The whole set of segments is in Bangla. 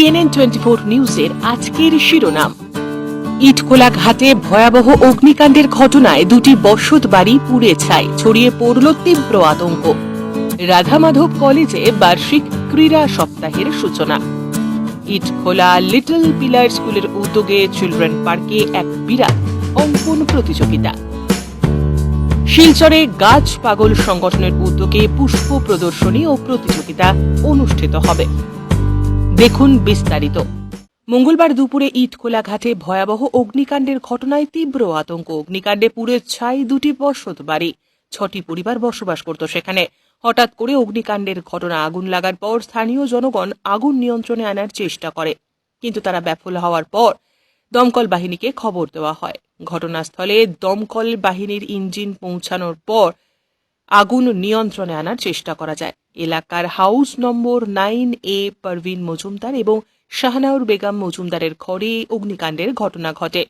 সিএনএন টোয়েন্টি ফোর নিউজের আজকের শিরোনাম। ইটখোলা ঘাটে ভয়াবহ অগ্নিকাণ্ডের ঘটনায় দুটি বসত বাড়ি পুড়ে ছাই, ছড়িয়ে পড়ল তীব্র আতঙ্ক। রাধামাধব কলেজে বার্ষিক ক্রীড়া সপ্তাহের সূচনা। ইটখোলা লিটল পিলার স্কুলের উদ্যোগে চিলড্রেন পার্কে এক বিরাট অঙ্কন প্রতিযোগিতা। শিলচরে গাছ পাগল সংগঠনের উদ্যোগে পুষ্প প্রদর্শনী ও প্রতিযোগিতা অনুষ্ঠিত হবে। দেখুন বিস্তারিত। মঙ্গলবার দুপুরে ইটখোলা ঘাটে ভয়াবহ অগ্নিকাণ্ডের ঘটনায় তীব্র আতঙ্ক। অগ্নিকাণ্ডে পুড়ে ছাই দুটি বসত বাড়ি। ছটি পরিবার বসবাস করত সেখানে। হঠাৎ করে অগ্নিকাণ্ডের ঘটনা আগুন লাগার পর স্থানীয় জনগণ আগুন নিয়ন্ত্রণে আনার চেষ্টা করে। কিন্তু তারা ব্যাফল হওয়ার পর দমকল বাহিনীকে খবর দেওয়া হয়। ঘটনাস্থলে দমকল বাহিনীর ইঞ্জিন পৌঁছানোর পর আগুন নিয়ন্ত্রণে আনার চেষ্টা করা যায়। এলাকার house number nine A Parvin Majumdar এবং শাহনাউর বেগম মজুমদারের ঘরে অগ্নিকাণ্ডের ঘটনা ঘটে।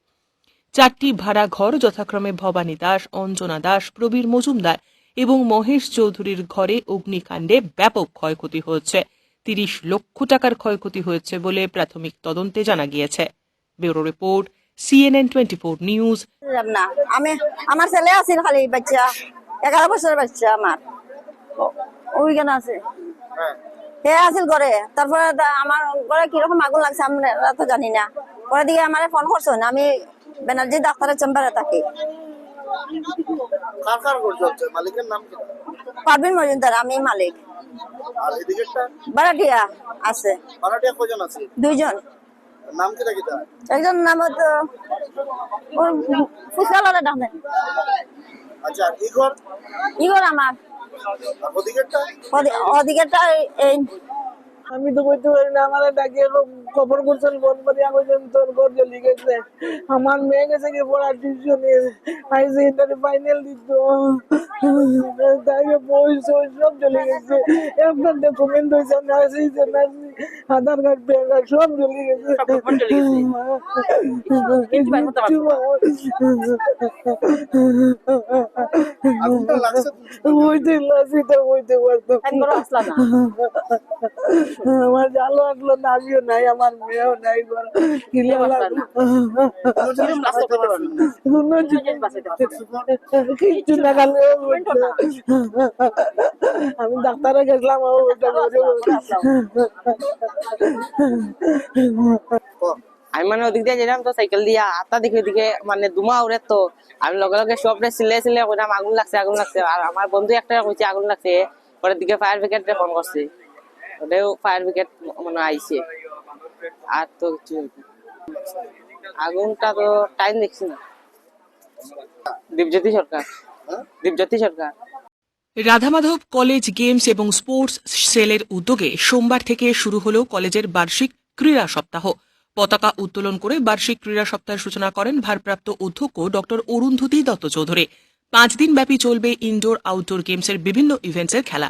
চারটি ভাড়া ঘর যথাক্রমে ভবানী দাস, অঞ্জনা দাস, প্রবীর মজুমদার এবং মহেশ চৌধুরীর ঘরে অগ্নিকাণ্ডে ব্যাপক ক্ষয়ক্ষতি হয়েছে। তিরিশ লক্ষ টাকার ক্ষয়ক্ষতি হয়েছে বলে প্রাথমিক তদন্তে জানা গিয়েছে। Bureau report, CNN twenty four news. আমার ছেলে আছিল খালি বাচ্চা, এগারো বছরের বাচ্চা আমার। ওইখানে আছে। হে আছিল ঘরে। তারপরে আমার ঘরে কীরকম আগুন লাগছে আমরা তো জানি না। পরে দিকে আমার ফোন করছেন আমি ব্যানার্জি ডাক্তারের চেম্বারে থাকি। পারবিন মজুমদার আমি মালিক। বারাটিয়া আছে। দুইজন। নাম কি রাখি একজন নাম তো ডাকে আচ্ছা ঘর ইগর আমার। ওদিকেরটা ওদি- ওদিকেরটা এই- এই আমি তো বলতে পারি না আমার ডাকিয়ে খবর করছেন ফোন করে কইছেন তোর ঘর জ্বলি গেছে। আমার মেয়ে গেছে কি পড়ার টিউশনে? হাই সেকেন্ডারি ফাইনাল দিত। তাকে বই সই সব চলে গেছে। একটা ডকুমেন্ট হয়েছে নার্সি নার্সি আধার কার্ড প্যান কার্ড সব চলে গেছে। বইতে লাসিটা বইতে পারতাম আমার জালো আসলো না। আমিও নাই আমার মেয়েও নাই না। খালি আমি ডাক্তারে গেছিলাম ও ওটা বলে আমি মানে ওদিক দিয়ে যেতাম তো সাইকেল দিয়া আটটা দিকে ওদিকে মানে দুমা উড়ে তো। আমি লগে লগে সবরে সিলে সিলে কইলাম আগুন লাগছে আগুন লাগছে। আর আমার বন্ধু একটা কইছে আগুন লাগছে। পরের দিকে ফায়ার ব্রিগেডে ফোন করছে ওটাও ফায়ার ব্রিগেড মানে আইছে আর তো কিছু আগুনটা তো টাইম দেখছি না। দীপজ্যোতি সরকার। দীপজ্যোতি সরকার। রাধামাধব কলেজ গেমস এবং স্পোর্টস সেলের উদ্যোগে সোমবার থেকে শুরু হল কলেজের বার্ষিক ক্রীড়া সপ্তাহ। পতাকা উত্তোলন করে বার্ষিক ক্রীড়া সপ্তাহের সূচনা করেন ভারপ্রাপ্ত অধ্যক্ষ ডক্টর অরুন্ধতী দত্ত চৌধুরী। পাঁচ দিন ব্যাপী চলবে ইনডোর আউটডোর গেমসের বিভিন্ন ইভেন্টসের খেলা।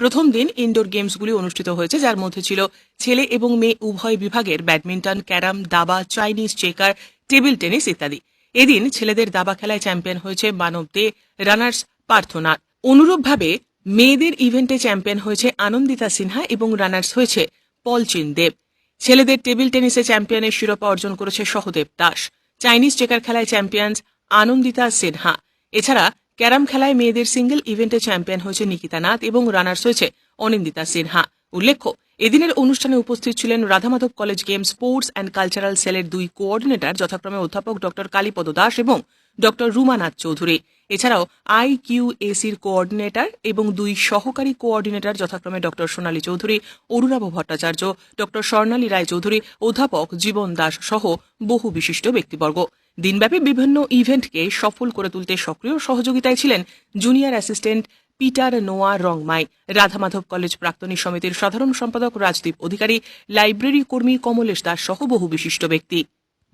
প্রথম দিন ইনডোর গেমসগুলি অনুষ্ঠিত হয়েছে, যার মধ্যে ছিল ছেলে এবং মেয়ে উভয় বিভাগের ব্যাডমিন্টন, ক্যারাম, দাবা চাইনিজ চেকার টেবিল টেনিস ইত্যাদি। এদিন ছেলেদের দাবা খেলায় চ্যাম্পিয়ন হয়েছে মানব দে রানার্স পার্থনাথ অনুরূপভাবে মেয়েদের ইভেন্টে চ্যাম্পিয়ন হয়েছে আনন্দিতা সিনহা এবং রানার্স হয়েছে পলচিন দেব। ছেলেদের টেবিল টেনিসে চ্যাম্পিয়নের শিরোপা অর্জন করেছে সহদেব দাস। চাইনিজ চেকার খেলায় চ্যাম্পিয়ন আনন্দিতা সিনহা। এছাড়া ক্যারাম খেলায় মেয়েদের সিঙ্গেল ইভেন্টে চ্যাম্পিয়ন হয়েছে নিকিতা নাথ এবং রানার্স হয়েছে অনিন্দিতা সিনহা। উল্লেখ্য, এদিনের অনুষ্ঠানে উপস্থিত ছিলেন Radhamadhab college game, sports and cultural সেলের দুই কোঅর্ডিনেটর, যথাক্রমে অধ্যাপক ডক্টর কালীপদ দাস এবং ডক্টর রুমানাথ চৌধুরী। এছাড়াও আই কিউ এসির কোঅর্ডিনেটর এবং দুই সহকারী কোঅর্ডিনেটর, যথাক্রমে ডক্টর সোনালী চৌধুরী অরুণাভ ভট্টাচার্য ডক্টর স্বর্ণালী রায় চৌধুরী অধ্যাপক জীবন দাস সহ বহু বিশিষ্ট ব্যক্তিবর্গ। দিনব্যাপী বিভিন্ন ইভেন্টকে সফল করে তুলতে সক্রিয় সহযোগিতায় ছিলেন junior assistant Peter Noah Rongmai, Radhamadhab college প্রাক্তনী সমিতির সাধারণ সম্পাদক রাজদীপ অধিকারী, লাইব্রেরি কর্মী কমলেশ দাস সহ বহু বিশিষ্ট ব্যক্তি।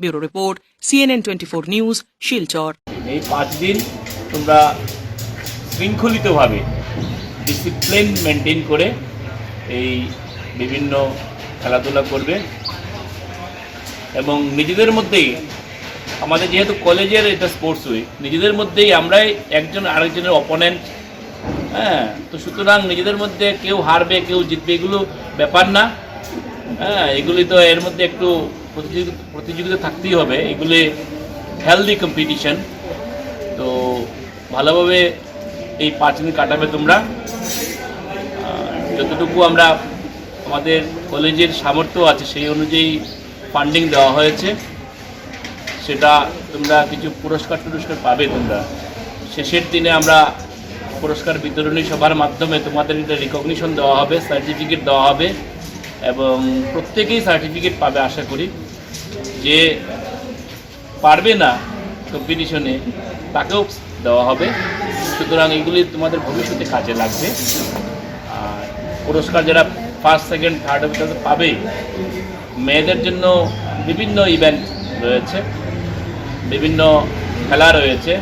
Bureau report, CNN twenty four news, Silchar. এই পাঁচ দিন তোমরা শৃঙ্খলিতভাবে ডিসিপ্লিন মেনটেন করে এই বিভিন্ন খেলাধুলা করবে এবং নিজেদের মধ্যেই আমাদের যেহেতু কলেজের এটা স্পোর্টস উইক নিজেদের মধ্যেই আমরাই একজন আরেকজনের অপোনেন্ট হ্যাঁ তো সুতরাং নিজেদের মধ্যে কেউ হারবে, কেউ জিতবে এগুলো ব্যাপার না। হ্যাঁ এগুলি তো এর মধ্যে একটু প্রতিযোগিতা প্রতিযোগিতা থাকতেই হবে। এগুলি হেলদি কম্পিটিশন তো ভালোভাবে এই পাঁচ দিন কাটাবে তোমরা। যতটুকু আমরা আমাদের কলেজের সামর্থ্য আছে, সেই অনুযায়ী ফান্ডিং দেওয়া হয়েছে। সেটা তোমরা কিছু পুরস্কার টুরস্কার পাবে তোমরা। শেষের দিনে আমরা পুরস্কার বিতরণী সভার মাধ্যমে তোমাদের এটা রিকগনিশন দেওয়া হবে সার্টিফিকেট দেওয়া হবে এবং প্রত্যেকেই সার্টিফিকেট পাবে আশা করি। যে পারবে না কম্পিটিশনে তাকেও দেওয়া হবে। সুতরাং এগুলি তোমাদের ভবিষ্যতে কাজে লাগবে। আর পুরস্কার যারা ফার্স্ট সেকেন্ড থার্ড হবে তাদের পাবেই, মেয়েদের জন্য বিভিন্ন ইভেন্ট রয়েছে। বিভিন্ন খেলা রয়েছে।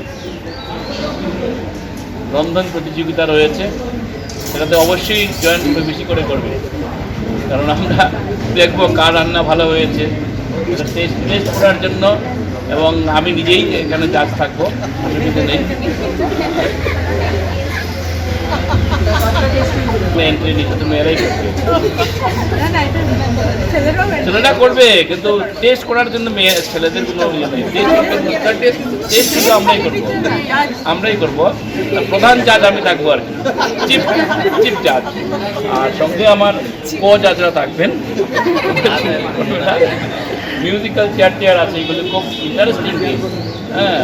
রন্ধন প্রতিযোগিতা রয়েছে। সেটাতে অবশ্যই জয়েন বেশি করে করবে। কারণ আমরা দেখব কার রান্না ভালো হয়েছে। টেস্ট টেস্ট করার জন্য এবং আমি নিজেই এখানে জাজ থাকব। নেই। এন্ট্রি নিতে মেয়েরাই করবে ছেলেরা করবে, কিন্তু টেস্ট করার জন্য মেয়ে ছেলেদের কোনো ইয়ে নেই। টেস্ট শুধু আমরাই করব। আমরাই করব। প্রধান জাজ আমি থাকব আর কি। চিফ চিফ জাজ আর সঙ্গে আমার কো জাজরা থাকবেন। মিউজিক্যাল চেয়ার চেয়ার আছে, এগুলো খুব ইন্টারেস্টিং হ্যাঁ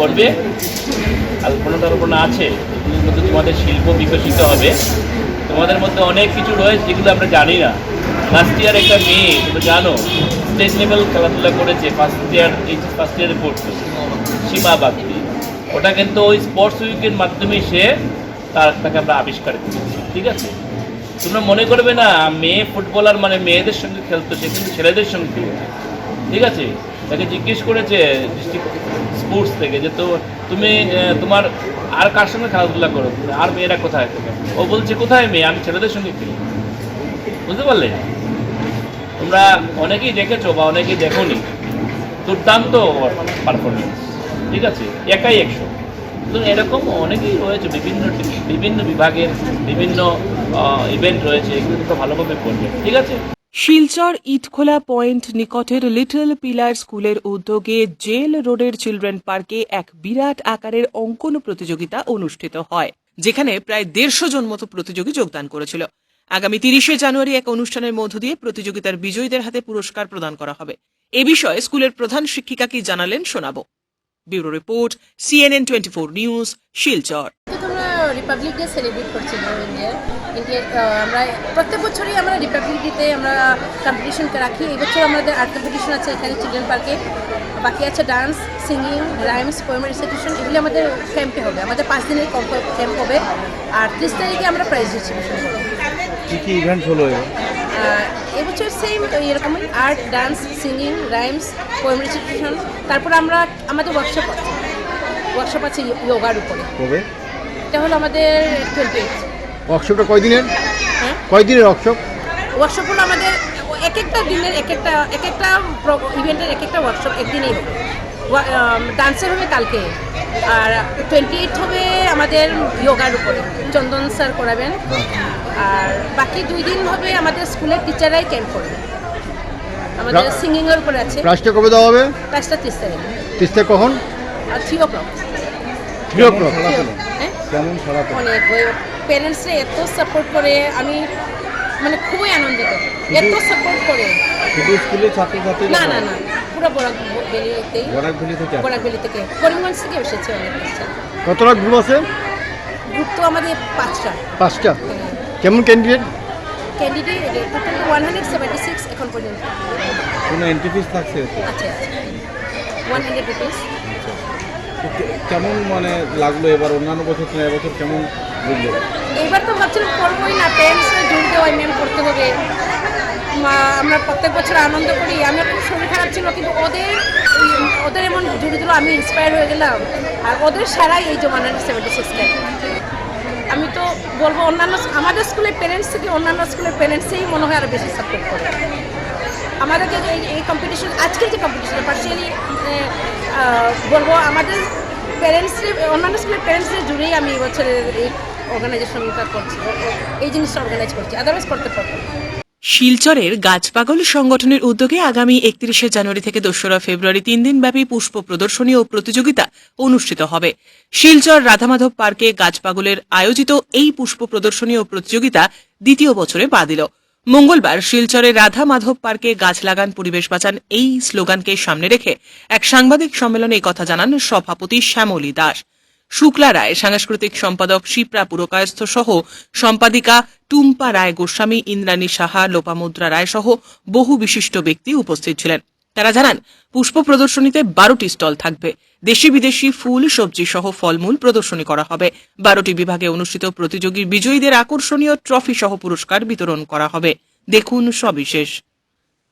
করবে। আলপনা টালপনা আছে মধ্যে তোমাদের শিল্প বিকশিত হবে। তোমাদের মধ্যে অনেক কিছু রয়েছে যেগুলো আমরা জানি না। লাস্ট ইয়ার একটা মেয়ে তুমি জানো স্টেট লেভেল খেলাধুলা করেছে ফার্স্ট ইয়ার এইচ ফার্স্ট ইয়ারে পড়তো, সীমা বাগদি। ওটা কিন্তু ওই স্পোর্টস উইকের মাধ্যমে সে তার তাকে আমরা আবিষ্কার করেছি, ঠিক আছে? তোমরা মনে করবে না, মেয়ে ফুটবলার মানে মেয়েদের সঙ্গে খেলতো, সে কিন্তু ছেলেদের সঙ্গে ঠিক আছে? তাকে জিজ্ঞেস করেছে, ডিস্ট্রিক্ট স্পোর্টস থেকে যে তো তুমি তোমার আর কার সঙ্গে খেলাধুলা করো? আর মেয়েরা কোথায়? ও বলছে, কোথায় মেয়ে? আমি ছেলেদের সঙ্গে খেলি। বুঝতে পারলে? তোমরা অনেকেই দেখেছ বা অনেকেই দেখোনি। দুর্দান্ত পারফরমেন্স ঠিক আছে? একাই একশো। তো এরকম অনেকেই রয়েছে, বিভিন্ন বিভিন্ন বিভাগের বিভিন্ন ইভেন্ট রয়েছে, এগুলো তো ভালোভাবে করবে। ঠিক আছে? শিলচর ইটখোলা পয়েন্ট নিকটের লিটল পিলার স্কুলের উদ্যোগে জেল রোডের চিলড্রেন পার্কে এক বিরাট আকারের অঙ্কন প্রতিযোগিতা অনুষ্ঠিত হয়, যেখানে প্রায় দেড়শো জন মতো প্রতিযোগী যোগদান করেছিল। আগামী তিরিশে জানুয়ারি এক অনুষ্ঠানের মধ্য দিয়ে প্রতিযোগিতার বিজয়ীদের হাতে পুরস্কার প্রদান করা হবে। এ বিষয়ে স্কুলের প্রধান শিক্ষিকা কি জানালেন শোনাবো। Bureau report, CNN twenty four news, Silchar. Republic day celebrate আমরা প্রত্যেক বছরই আমরা রিপাবলিক ডেতে আমরা কম্পিটিশন রাখি। এবছর আমাদের আর্ট কম্পিটিশন আছে এখানে চিলড্রেন পার্কে। বাকি আছে dance singing rhymes poem recitation এগুলি আমাদের ক্যাম্পে হবে। আমাদের পাঁচ দিনের ক্যাম্প হবে। আর ত্রিশ তারিখে আমরা প্রাইজ ডিস্ট্রিবিউশন করব কি কি ইভেন্ট হলো এবছর সেম এরকমই। Art dance singing rhymes poem recitation তারপর আমরা আমাদের ওয়ার্কশপ আছে। ওয়ার্কশপ আছে যোগার উপরে। এটা হলো আমাদের টোয়েন্টি এইট ওয়ার্কশপটা কয়দিনের? হ্যাঁ কয়দিনের ওয়ার্কশপ ওয়ার্কশপ হলো আমাদের এক একটা দিনের এক একটা এক একটা ইভেন্টের এক একটা ওয়ার্কশপ একদিনেই হবে। ডান্সের হবে কালকে। আর টোয়েন্টি এইট হবে আমাদের যোগার উপরে। চন্দন স্যার করাবেন। আর বাকি দুই দিন হবে আমাদের স্কুলের টিচাররাই ক্যাম্প করবে। আমাদের রা- সিঙ্গিংয়ের উপরে আছে। প্রাইসটা কবে দেওয়া হবে? ক্লাসটা তিরিশ তারিখ। তিরিশটা কখন? আর three o'clock three o'clock হ্যাঁ? কেমন অনেক প্যারেন্টসরা এত সাপোর্ট করে আমি মানে খুবই আনন্দিত। এত সাপোর্ট করে। শুধু স্কুলে ছাত্রছাত্রী না না না পুরো বরাক ভ্যালিতেই বরাক ভ্যালি থেকে বরাক থেকে। করিমগঞ্জ থেকে এসেছে অনেক বাচ্চা। কতটা গ্রুপ আছে? গ্রুপ তো আমাদের পাঁচটা। পাঁচটা? কেমন candidate candidate total one hundred seventy six এখন পর্যন্ত। কোনো এন্ট্রি ফিস থাকছে আছে ওয়ান হান্ড্রেড রুপিস কেমন মানে লাগল এবার অন্যান্য বছর থেকে এবছর কেমন বুঝলো? এইবার তো ভাবছিলাম করবোই না প্যারেন্টসরা জোর হয় ম্যাম করতে হবে। আমরা প্রত্যেক বছর আনন্দ করি। আমার খুব শরীর খারাপ ছিল, কিন্তু ওদের ওদের এমন জুড়ে আমি ইন্সপায়ার হয়ে গেলাম। আর ওদের সারাই এই হান্ড্রেড সেভেন্টি সিক্স আমি তো বলব অন্যান্য, আমাদের স্কুলের প্যারেন্টস থেকে অন্যান্য স্কুলের প্যারেন্টসেই মনে হয় আরও বেশি সাপোর্ট করে। আমাদেরকে যে এই কম্পিটিশন আজকের যে কম্পিটিশন পার্সিয়ালি বলব আমাদের প্যারেন্টসের অন্যান্য স্কুলের প্যারেন্টসদের জুড়েই আমি এবছরের এই অর্গানাইজেশনটা করছি এই জিনিসটা অর্গানাইজ করছি আদারওয়াইজ করতে পারব শিলচরের গাছপাগল সংগঠনের উদ্যোগে আগামী একত্রিশে জানুয়ারি থেকে দোসরা ফেব্রুয়ারি তিন দিনব্যাপী পুষ্প প্রদর্শনী ও প্রতিযোগিতা অনুষ্ঠিত হবে। শিলচর রাধামাধব পার্কে গাছপাগলের আয়োজিত এই পুষ্প প্রদর্শনী ও প্রতিযোগিতা দ্বিতীয় বছরে পা দিল। মঙ্গলবার শিলচরের রাধা মাধব পার্কে গাছ লাগান, পরিবেশ বাঁচান এই স্লোগানকে সামনে রেখে এক সাংবাদিক সম্মেলনে কথা জানান সভাপতি শ্যামলী দাস। শুক্লা রায়, সাংস্কৃতিক সম্পাদক শিপ্রা পুরকায়স্থ সহ সম্পাদিকা টুম্পা রায় গোস্বামী, ইন্দ্রাণী সাহা, লোপামুদ্রা রায় সহ বহু বিশিষ্ট ব্যক্তি উপস্থিত ছিলেন। তারা জানান, পুষ্প প্রদর্শনীতে বারোটি স্টল থাকবে। দেশি বিদেশি ফুল, সবজি সহ ফলমূল প্রদর্শনী করা হবে। বারোটি বিভাগে অনুষ্ঠিত প্রতিযোগী বিজয়ীদের আকর্ষণীয় ট্রফি সহ পুরস্কার বিতরণ করা হবে। দেখুন সবিশেষ।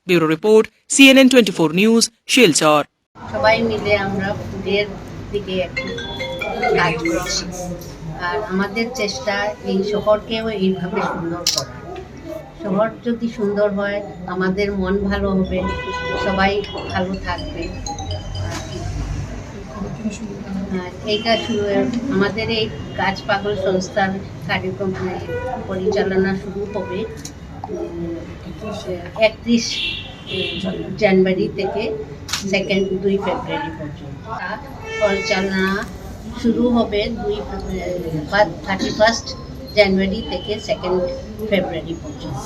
Bureau report CNN twenty four news, Silchar. সবাই মিলে আমরা ফুডের দিকে আর আমাদের চেষ্টা এই শহরকেও এইভাবে সুন্দর করা। শহর যদি সুন্দর হয়, আমাদের মন ভালো হবে। সবাই ভালো থাকবে। এইটা শুরু আমাদের এই গাছ পাগল সংস্থার কার্যক্রম পরিচালনা শুরু হবে একত্রিশ জানুয়ারি থেকে সেকেন্ড দুই ফেব্রুয়ারি পর্যন্ত। পরিচালনা শুরু হবে দুই থার্টি ফার্স্ট জানুয়ারি থেকে সেকেন্ড ফেব্রুয়ারি পর্যন্ত,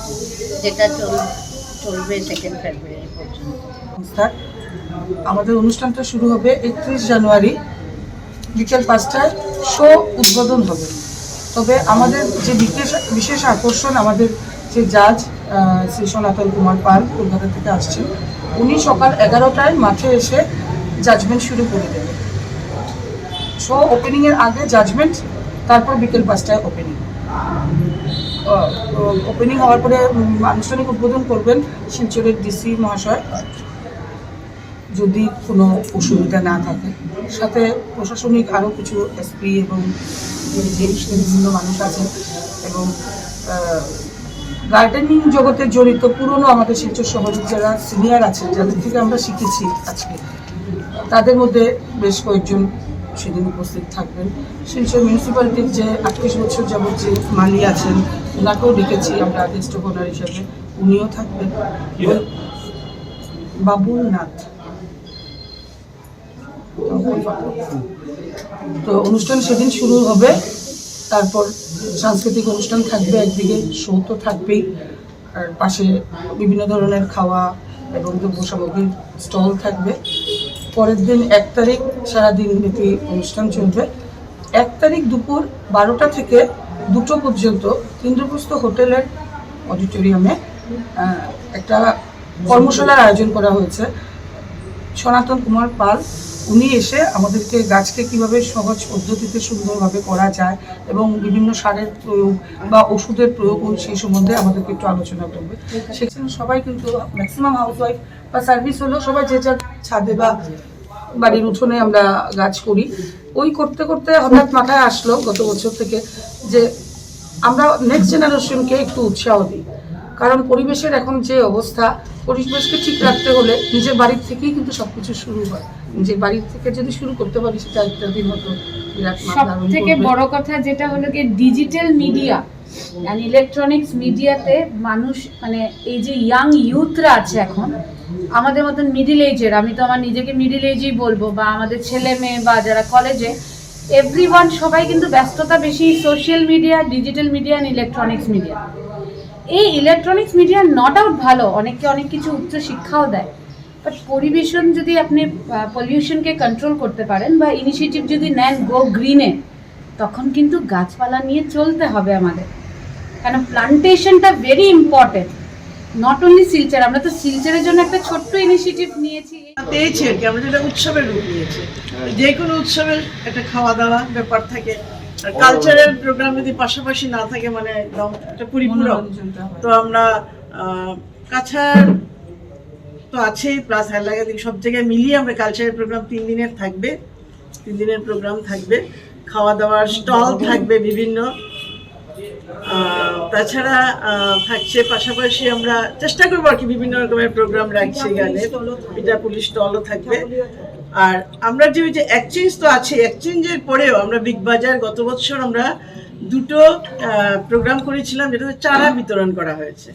যেটা চল চলবে সেকেন্ড ফেব্রুয়ারি পর্যন্ত। আমাদের অনুষ্ঠানটা শুরু হবে একত্রিশ জানুয়ারি, বিকেল পাঁচটায়। শো উদ্বোধন হবে। তবে আমাদের যে বিশেষ বিশেষ আকর্ষণ আমাদের যে জাজ শ্রী সনাতন কুমার পাল কলকাতা থেকে আসছেন, উনি সকাল এগারোটায় মাঠে এসে জাজমেন্ট শুরু করে দেবেন। শো ওপেনিংয়ের আগে জাজমেন্ট তারপর বিকেল পাঁচটায় ওপেনিং ওপেনিং হওয়ার পরে আনুষ্ঠানিক উদ্বোধন করবেন শিলচরের ডিসি মহাশয়। যদি কোনো অসুবিধা না থাকে। সাথে প্রশাসনিক আরও কিছু এসপি এবং যে বিভিন্ন মানুষ আছে এবং গার্ডেনিং জগতে জড়িত পুরনো আমাদের শিলচর শহরের যারা সিনিয়র আছেন যাদের থেকে আমরা শিখেছি আজকে তাদের মধ্যে বেশ কয়েকজন সেদিন উপস্থিত থাকবেন। শিলচর মিউনিসিপ্যালিটির যে আটত্রিশ বছর যাবৎ যে মালি আছেন ওনাকেও ডেকেছি আমরা গেস্ট অফ হিসাবে। উনিও থাকবেন। বাবুল নাথ। তো অনুষ্ঠান সেদিন শুরু হবে। তারপর সাংস্কৃতিক অনুষ্ঠান থাকবে, একদিকে শো তো থাকবেই। আর পাশে বিভিন্ন ধরনের খাওয়া এবং দ্রব্য সামগ্রীর স্টল থাকবে। পরের দিন এক তারিখ সারাদিন ব্যাপী অনুষ্ঠান চলবে। এক তারিখ দুপুর বারোটা থেকে দুটো পর্যন্ত ইন্দ্রপ্রস্থ হোটেলের অডিটোরিয়ামে একটা কর্মশালার আয়োজন করা হয়েছে। সনাতন কুমার পাল, উনি এসে আমাদেরকে গাছকে কীভাবে সহজ পদ্ধতিতে সুন্দরভাবে করা যায় এবং বিভিন্ন সারের প্রয়োগ বা ওষুধের প্রয়োগ সেই সম্বন্ধে আমাদেরকে একটু আলোচনা করবে। সেখানে সবাই কিন্তু ম্যাক্সিমাম হাউসওয়াইফ বা সার্ভিস হলো সবাই যে যার ছাদে বা বাড়ির উঠোনে আমরা গাছ করি। ওই করতে করতে হঠাৎ মাথায় আসলো গত বছর থেকে যে আমরা নেক্সট জেনারেশনকে একটু উৎসাহ দিই। কারণ পরিবেশের এখন যে অবস্থা পরিবেশকে ঠিক রাখতে হলে নিজের বাড়ির থেকেই কিন্তু সবকিছু শুরু হয় নিজের বাড়ির থেকে যদি শুরু করতে পারি সেটা হয়তো বিরাট সব থেকে। বড় কথা যেটা হলো কি ডিজিটাল মিডিয়া ইলেকট্রনিক্স মিডিয়াতে মানুষ মানে এই যে ইয়াং ইউথরা আছে এখন আমাদের মতন মিডিল এজের আমি তো আমার নিজেকে মিডিল এজেই বলব বা আমাদের ছেলে মেয়ে বা যারা কলেজে এভরিওয়ান সবাই কিন্তু ব্যস্ততা বেশি social media digital media and electronics media এই ইলেকট্রনিক্স মিডিয়া নট আউট ভালো অনেককে অনেক কিছু উচ্চ শিক্ষাও দেয়। বাট পরিবেশন যদি আপনি পলিউশনকে কন্ট্রোল করতে পারেন বা ইনিশিয়েটিভ যদি নেন গো গ্রিনে তখন কিন্তু গাছপালা নিয়ে চলতে হবে আমাদের। কেন প্লান্টেশনটা very important not only Silchar আমরা তো শিলচরের জন্য একটা ছোট্ট ইনিশিয়েটিভ নিয়েছি। পেয়েছি আর কি, আমরা যেটা উৎসবের রূপ নিয়েছি। যে কোনো উৎসবের একটা খাওয়া দাওয়া ব্যাপার থাকে কালচারাল প্রোগ্রাম যদি পাশাপাশি না থাকে মানে একদম একটা পরিপূরক তো আমরা কাছাড় তো আছেই প্লাস হাইলাকান্দি সব জায়গায় মিলিয়ে আমরা কালচারাল প্রোগ্রাম তিন দিনের থাকবে। তিন দিনের প্রোগ্রাম থাকবে। খাওয়া দাওয়ার স্টল থাকবে বিভিন্ন। তাছাড়া থাকছে পাশাপাশি আমরা চেষ্টা করব আর কি বিভিন্ন রকমের প্রোগ্রাম রাখছি এখানে। পিঠা পুলিশ স্টলও থাকবে। আর আমরা যে ওই যে এক্সচেঞ্জ তো আছে এক্সচেঞ্জের পরেও আমরা বিগ বাজার গত বছর আমরা দুটো প্রোগ্রাম করেছিলাম যেটাতে চারা বিতরণ করা হয়েছে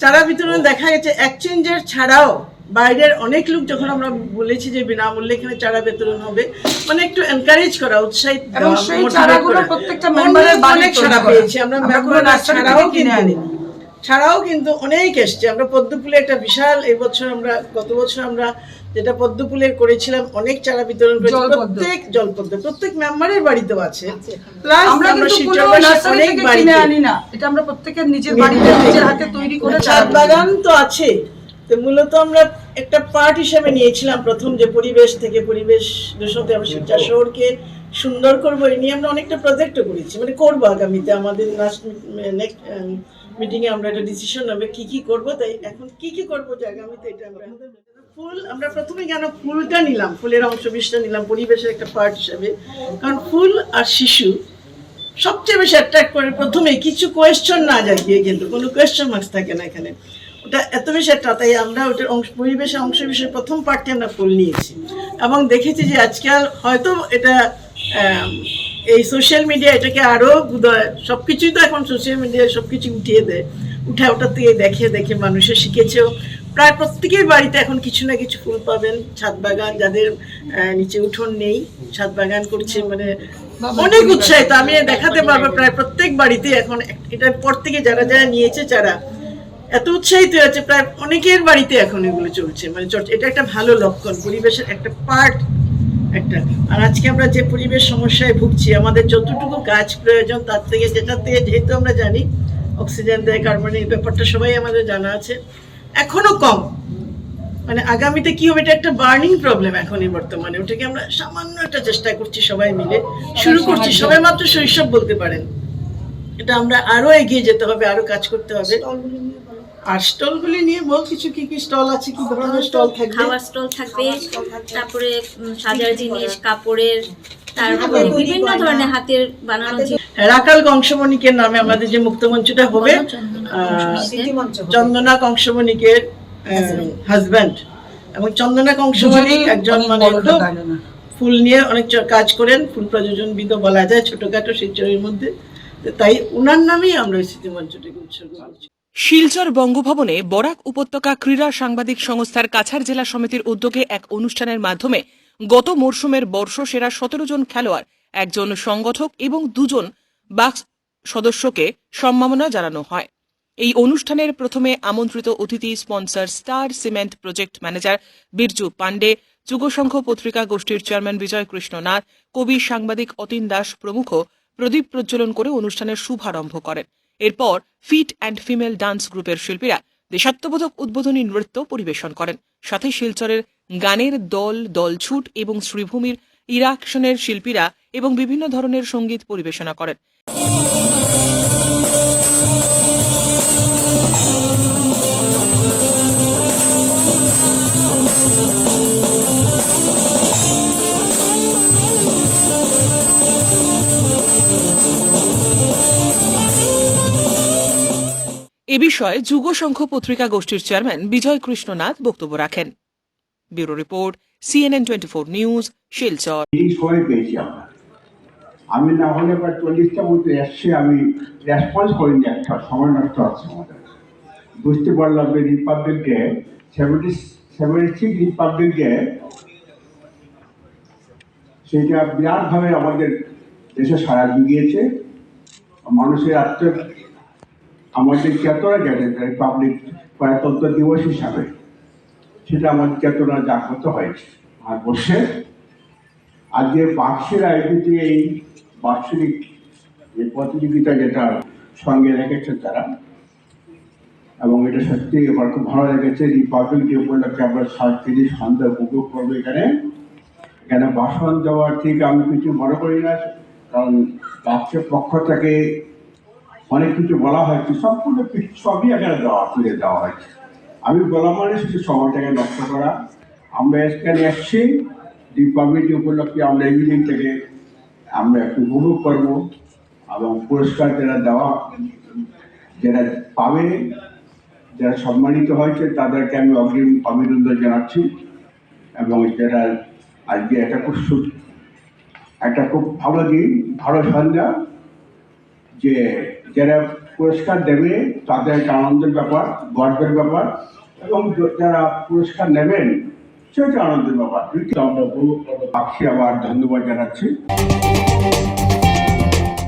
চারা বিতরণ দেখা গেছে এক্সচেঞ্জের ছাড়াও বাইরের অনেক লোক যখন আমরা বলেছি যে বিনামূল্যে এখানে চারা বিতরণ হবে মানে একটু এনকারেজ করা উৎসাহিত অনেক-। পেয়েছি আমরা ছাড়াও কিনে কিন্তু আনিনি। ছাড়াও কিন্তু অনেক এসছে আমরা পদ্মপুলে একটা বিশাল এবছর আমরা গত বছর আমরা যেটা পদ্মপুলে করেছিলাম অনেক চারা বিতরণ করেছি। প্রত্যেক জলপদ্ম প্রত্যেক মেম্বারের বাড়িতেও আছে। প্লাস আমরা অনেক বাড়িতে। আনি না। এটা আমরা প্রত্যেকের নিজের বাড়িতে নিজের হাতে তৈরি করে ছাদ বাগান তো আছে। তো মূলত আমরা একটা পার্ট হিসেবে নিয়েছিলাম প্রথম যে পরিবেশ থেকে পরিবেশ দূষণতে আমরা শিলচর শহরকে সুন্দর করব এই নিয়ে আমরা অনেকটা প্রজেক্টও করেছি। মানে করব আগামীতে। আমাদের লাস্ট নেক্সট মিটিংয়ে আমরা একটা ডিসিশন নেবে কি কি করব তাই এখন কি কি করব যে আগামীতে এটা আমরা ফুল, আমরা প্রথমে কেন ফুলটা নিলাম? ফুলের অংশ বিশটা নিলাম, পরিবেশের একটা পার্ট হিসেবে। কারণ ফুল আর শিশু সবচেয়ে বেশি অ্যাট্রাক্ট করে প্রথমে কিছু কোয়েশ্চন না জাগিয়ে কিন্তু কোনো কোয়েশ্চন মার্কস থাকে না এখানে। ওটা এত বেশি একটা তাই আমরা ওটার অংশ, পরিবেশের অংশ প্রথম আমরা ফুল নিয়েছি। এবং দেখেছি যে আজকাল হয়তো এটা এই সোশ্যাল মিডিয়া এটাকে আরও সব কিছুই তো এখন সোশ্যাল মিডিয়ায় সব কিছু উঠিয়ে দেয়, উঠে ওটা থেকে দেখে দেখে মানুষে শিখেছেও। প্রায় প্রত্যেকের বাড়িতে এখন কিছু না কিছু ফুল পাবেন, ছাদ বাগান, যাদের নিচে উঠোন নেই, ছাদ বাগান করছে মানে অনেক উৎসাহিত। আমি দেখাতে পারব প্রায় প্রত্যেক বাড়িতে এখন এটার পর থেকে যারা যারা নিয়েছে, যারা এত উৎসাহিত হয়েছে, প্রায় অনেকের বাড়িতে এখন এগুলো চলছে। মানে এটা একটা ভালো লক্ষণ, পরিবেশের একটা পার্ট একটা। আর আজকে আমরা যে পরিবেশ সমস্যায় ভুগছি, আমাদের যতটুকু গাছ প্রয়োজন, তার থেকে যেটা থেকে যেহেতু আমরা জানি, অক্সিজেন দেয় কার্বন এই ব্যাপারটা সবাই আমাদের জানা আছে। এখনও কম। মানে আগামীতে কি হবে এটা একটা বার্নিং প্রবলেম এখনই বর্তমানে। ওটাকে আমরা সামান্য একটা চেষ্টা করছি সবাই মিলে। শুরু করছি সবাই মাত্র শৈশব বলতে পারেন। এটা আমরা আরও এগিয়ে যেতে হবে আরও কাজ করতে হবে। আর স্টলগুলি নিয়ে বল কিছু কি কি স্টল আছে কি ধরনের স্টল থাকবে? খাওয়ার স্টল থাকবে তারপরে সাজার জিনিস কাপড়ের তারপরে বিভিন্ন ধরনের হাতের বানানো রাকাল কংসমণিকের নামে আমাদের যে মুক্তমঞ্চটা হবে চন্দনা কংসমণিকের হাজব্যান্ড এবং চন্দনা কংসমণিক একজন মানে ফুল নিয়ে অনেক কাজ করেন ফুল প্রযোজনবিদও বলা যায় ছোটখাটো শিলচরের মধ্যে। তাই উনার নামেই আমরা স্মৃতিমঞ্চটাকে উৎসর্গ করছি। শিলচর বঙ্গভবনে বরাক উপত্যকা ক্রীড়া সাংবাদিক সংস্থার কাছাড় জেলা সমিতির উদ্যোগে এক অনুষ্ঠানের মাধ্যমে গত মরশুমের বর্ষসেরা সতেরো জন খেলোয়াড় একজন সংগঠক এবং দুজন বাক্স সদস্যকে সম্মাননা জানানো হয়। এই অনুষ্ঠানের প্রথমে আমন্ত্রিত অতিথি sponsor star cement project manager Birju Pandey Jugasangha পত্রিকা গোষ্ঠীর চেয়ারম্যান বিজয় কৃষ্ণ নাথ, কবি সাংবাদিক অতীন দাস প্রমুখ প্রদীপ প্রজ্বলন করে অনুষ্ঠানের শুভারম্ভ করেন। এরপর ফিট অ্যান্ড ফিমেল ডান্স গ্রুপের শিল্পীরা দেশাত্মবোধক উদ্বোধনী নৃত্য পরিবেশন করেন। সাথে শিলচরের গানের দল, দলছুট এবং শ্রীভূমির ইরাকশনের শিল্পীরা এবং বিভিন্ন ধরনের সংগীত পরিবেশনা করেন। বিষয়ে যুগসংঘ পত্রিকা গোষ্ঠীর চেয়ারম্যান বিজয় কৃষ্ণনাথ বক্তব্য রাখেন। Bureau report, CNN twenty four news, Silchar. আমি না হলে এবার চল্লিশটা মধ্যে এসছে আমি রেসপন্স করিনি একটা সময় নষ্ট আছে আমাদের। বুঝতে পারলাম যে republic seventy seventy six republic সেটা বিরাটভাবে আমাদের দেশে সারা জুগিয়েছে। মানুষের আত্ম আমাদের চেতনা গেছে পাবলিক প্রজাতন্ত্র দিবস হিসাবে। সেটা আমাদের চেতনা জাগ্রত হয়েছে। আর বসে আজকে বাক্সের আয়োজিত এই বার্ষিক যে প্রতিযোগিতা যেটা সঙ্গে রেখেছে তারা, এবং এটা সত্যি আমার খুব ভালো লেগেছে। রিপাবলিক ডে উপলক্ষে আমরা সাংস্কৃতিক সন্ধ্যা উপভোগ করব এখানে। এখানে ভাষণ দেওয়া ঠিক আমি কিছু মনে করি না, কারণ বাক্সের পক্ষ থেকে অনেক কিছু বলা হয়েছে, সম্পূর্ণ সবই এখানে দেওয়া, তুলে দেওয়া হয়েছে। আমি বলা মানে শুধু সময়টাকে নষ্ট করা। আমরা এখানে এসছি রিপাবলিক ডে উপলক্ষে আমরা এই দিন থেকে আমরা একটু উপভোগ করব এবং পুরস্কার যারা দেওয়া, যারা পাবে, যারা সম্মানিত হয়েছে, তাদেরকে আমি অগ্রিম অভিনন্দন জানাচ্ছি এবং যারা আজকে একটা খুব সু- একটা খুব ভালো দিন, ভালো সন্ধ্যা, যে যারা পুরস্কার দেবে তাদের একটা আনন্দের ব্যাপার, গর্বের ব্যাপার, এবং যারা পুরস্কার নেবেন, সেটা আনন্দের ব্যাপার। আমরা পাখি আবার ধন্যবাদ জানাচ্ছি।